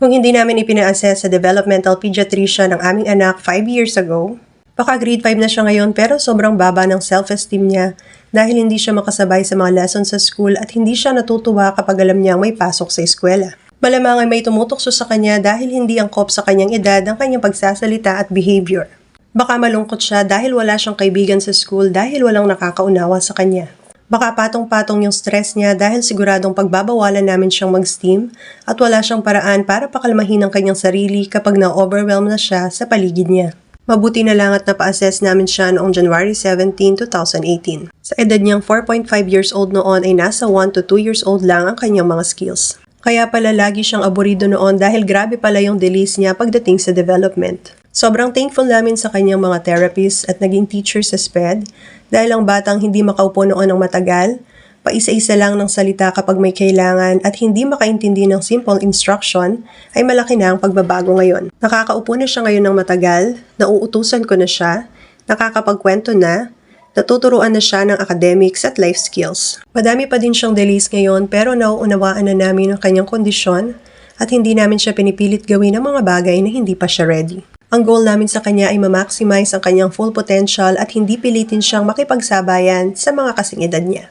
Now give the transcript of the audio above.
Kung hindi namin ipina-assess sa developmental pediatrician ng aming anak 5 years ago, baka grade 5 na siya ngayon pero sobrang baba ng self-esteem niya dahil hindi siya makasabay sa mga lessons sa school at hindi siya natutuwa kapag alam niyang may pasok sa eskwela. Malamang ay may tumutokso sa kanya dahil hindi angkop sa kanyang edad ang kanyang pagsasalita at behavior. Baka malungkot siya dahil wala siyang kaibigan sa school dahil walang nakakaunawa sa kanya. Baka patong-patong yung stress niya dahil siguradong pagbabawalan namin siyang mag-steam at wala siyang paraan para pakalmahin ang kanyang sarili kapag na-overwhelm na siya sa paligid niya. Mabuti na lang at napa-assess namin siya noong January 17, 2018. Sa edad niyang 4.5 years old noon ay nasa 1 to 2 years old lang ang kanyang mga skills. Kaya pala lagi siyang aburido noon dahil grabe pala yung delays niya pagdating sa development. Sobrang thankful namin sa kanyang mga therapists at naging teacher sa SPED dahil ang batang hindi makaupo noon ng matagal, paisa-isa lang ng salita kapag may kailangan at hindi makaintindi ng simple instruction ay malaki na ang pagbabago ngayon. Nakakaupo na siya ngayon ng matagal, nauutusan ko na siya, nakakapagkwento na, natuturuan na siya ng academics at life skills. Madami pa din siyang delays ngayon pero nauunawaan na namin ang kanyang kondisyon at hindi namin siya pinipilit gawin ang mga bagay na hindi pa siya ready. Ang goal namin sa kanya ay ma-maximize ang kanyang full potential at hindi pilitin siyang makipagsabayan sa mga kasing edad niya.